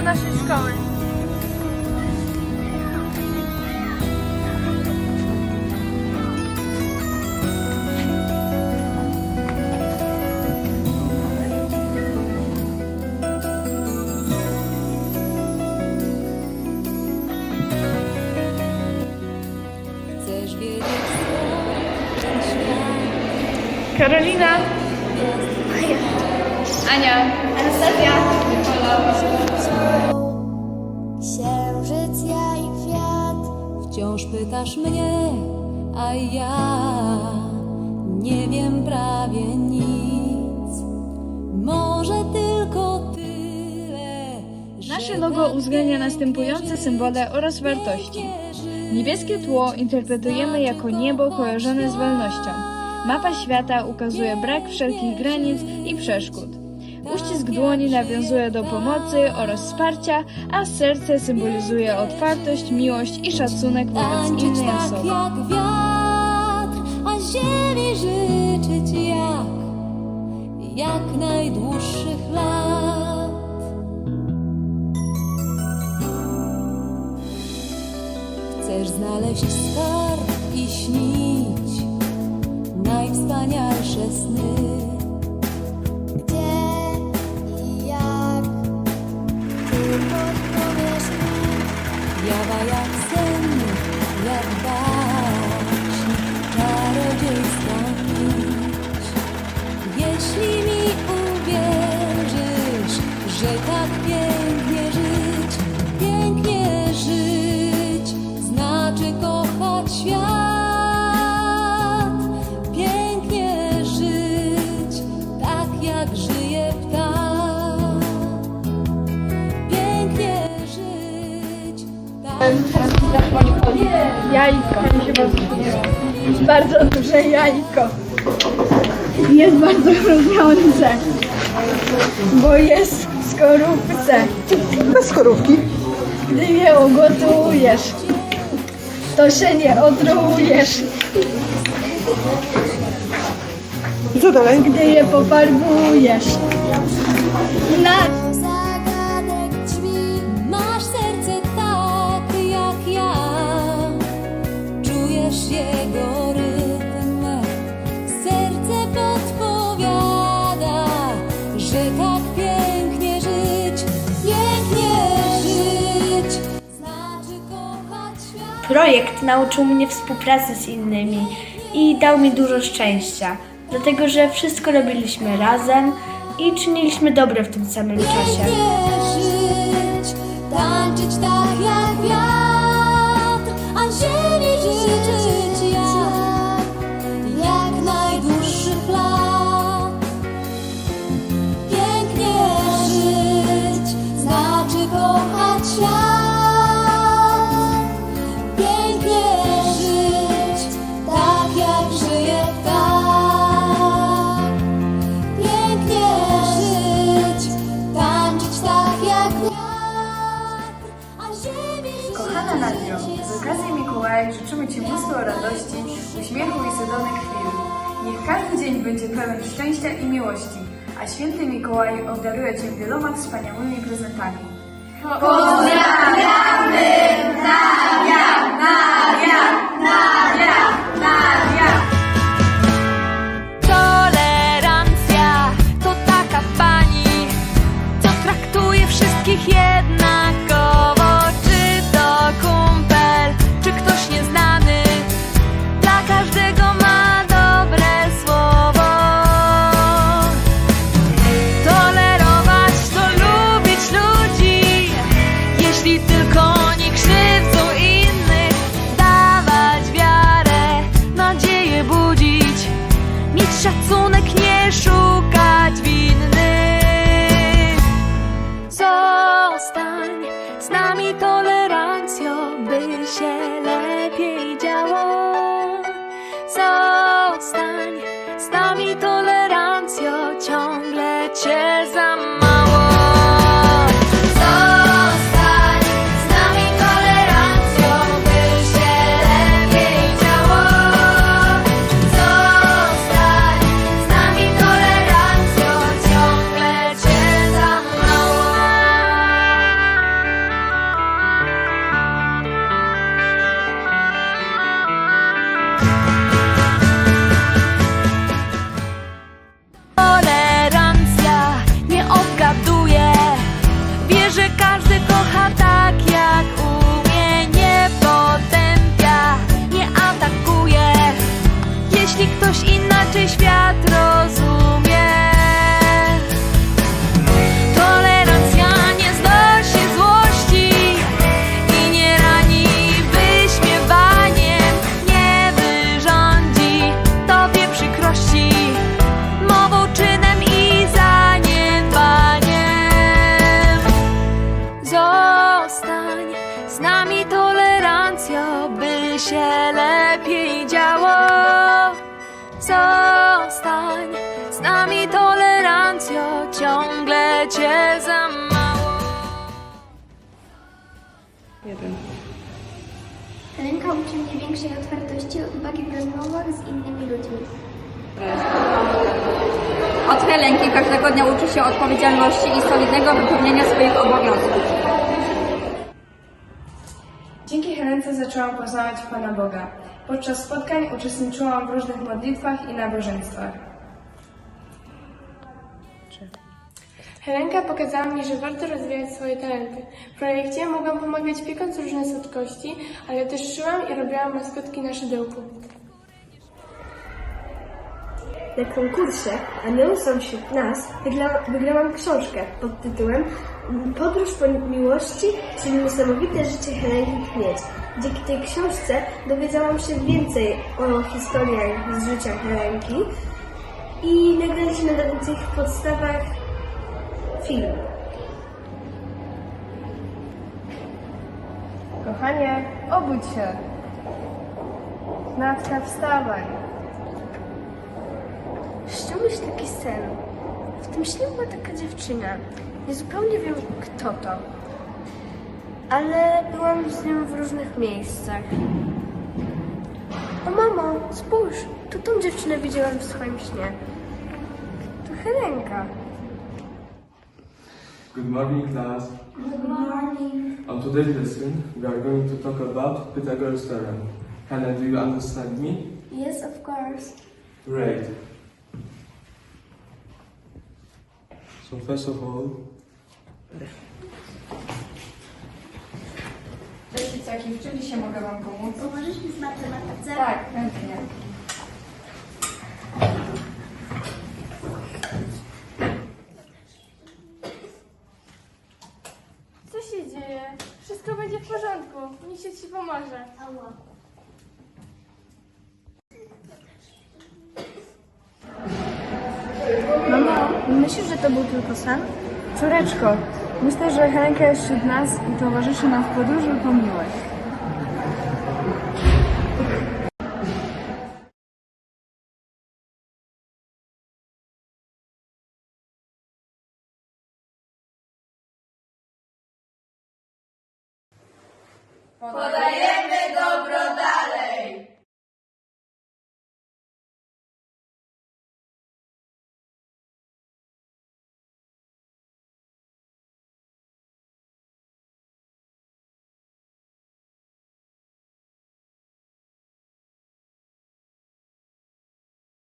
do naszej szkoły. Chcesz wiedzieć skąd ten świat Karolina. Ania. Anastazja. Księżyc, pytasz mnie, a ja Nie wiem prawie nic Może tylko tyle Nasze logo uwzględnia następujące symbole oraz wartości. Niebieskie tło interpretujemy jako niebo kojarzone z wolnością. Mapa świata ukazuje brak wszelkich granic i przeszkód. Uścisk dłoni nawiązuje do pomocy oraz wsparcia, a serce symbolizuje otwartość, miłość i szacunek wobec innej tak osoby. jak wiatr A ziemi życzyć jak Jak najdłuższych lat Chcesz znaleźć skarb i śnić Najwspanialsze sny Jajko. Bardzo duże jajko. Jest bardzo chrupiące, bo jest w skorupce. Bez skorupki. Gdy je ugotujesz, to się nie otruujesz. I co dalej? Gdy je pofarbujesz. Na że tak pięknie żyć, pięknie żyć. Znaczy kochać świat. Projekt nauczył mnie współpracy z innymi i dał mi dużo szczęścia, dlatego że wszystko robiliśmy razem i czyniliśmy dobre w tym samym czasie. Żyć, tańczyć tak jak wiatr, a ziemi życzyć kochać świat. Pięknie żyć, tak jak żyje ptak. Pięknie żyć, tańczyć tak jak wiatr, a ziemi Kochana Nadio, z okazji Mikołaja życzymy Ci mnóstwo radości, uśmiechu i cudownych chwil. Niech każdy dzień będzie pełen szczęścia i miłości, a święty Mikołaj obdaruje Cię wieloma wspaniałymi prezentami. con la gran verdad. Szacunek, z nami tolerancjo, by się lepiej działo. Zostań z nami tolerancjo, ciągle cię za mało. Helenka uczy mnie większej otwartości i odwagi w rozmowach z innymi ludźmi. Od Helenki każdego dnia uczy się odpowiedzialności i solidnego wypełniania swoich obowiązków. Zaczęłam poznawać Pana Boga. Podczas spotkań uczestniczyłam w różnych modlitwach i nabożeństwach. Helenka pokazała mi, że warto rozwijać swoje talenty. W projekcie mogłam pomagać piekąc różne słodkości, ale też szyłam i robiłam maskotki na szydełku. Na konkursie Anioł są wśród nas wygra, wygrałam książkę pod tytułem Podróż po miłości, czyli niesamowite życie Helenki Kmieć. Dzięki tej książce dowiedziałam się więcej o historiach z życia Helenki i nagraliśmy na tych podstawach film. Kochanie, obudź się. Natka, wstawaj. Się taki sen. W tym śnie była taka dziewczyna. Nie zupełnie wiem kto to. Ale byłam z nią w różnych miejscach. O mamo, spójrz, tu tą dziewczynę widziałam w swoim śnie. To Helenka. Good morning, class. Good morning. On today's lesson, we are going to talk about Pythagoras theorem. Hannah, do you understand me? Yes, of course. Great. So first of all, Dzieciaki, w czym dzisiaj mogę Wam pomóc? Pomożesz mi w matematyce? Tak, chętnie. Co się dzieje? Wszystko będzie w porządku. Niech się ci pomoże. Ała. Mamo, myślisz, że to był tylko sen? Córeczko, myślę, że Helenka jest wśród nas i towarzyszy nam w podróży po miłość. Podajemy dobro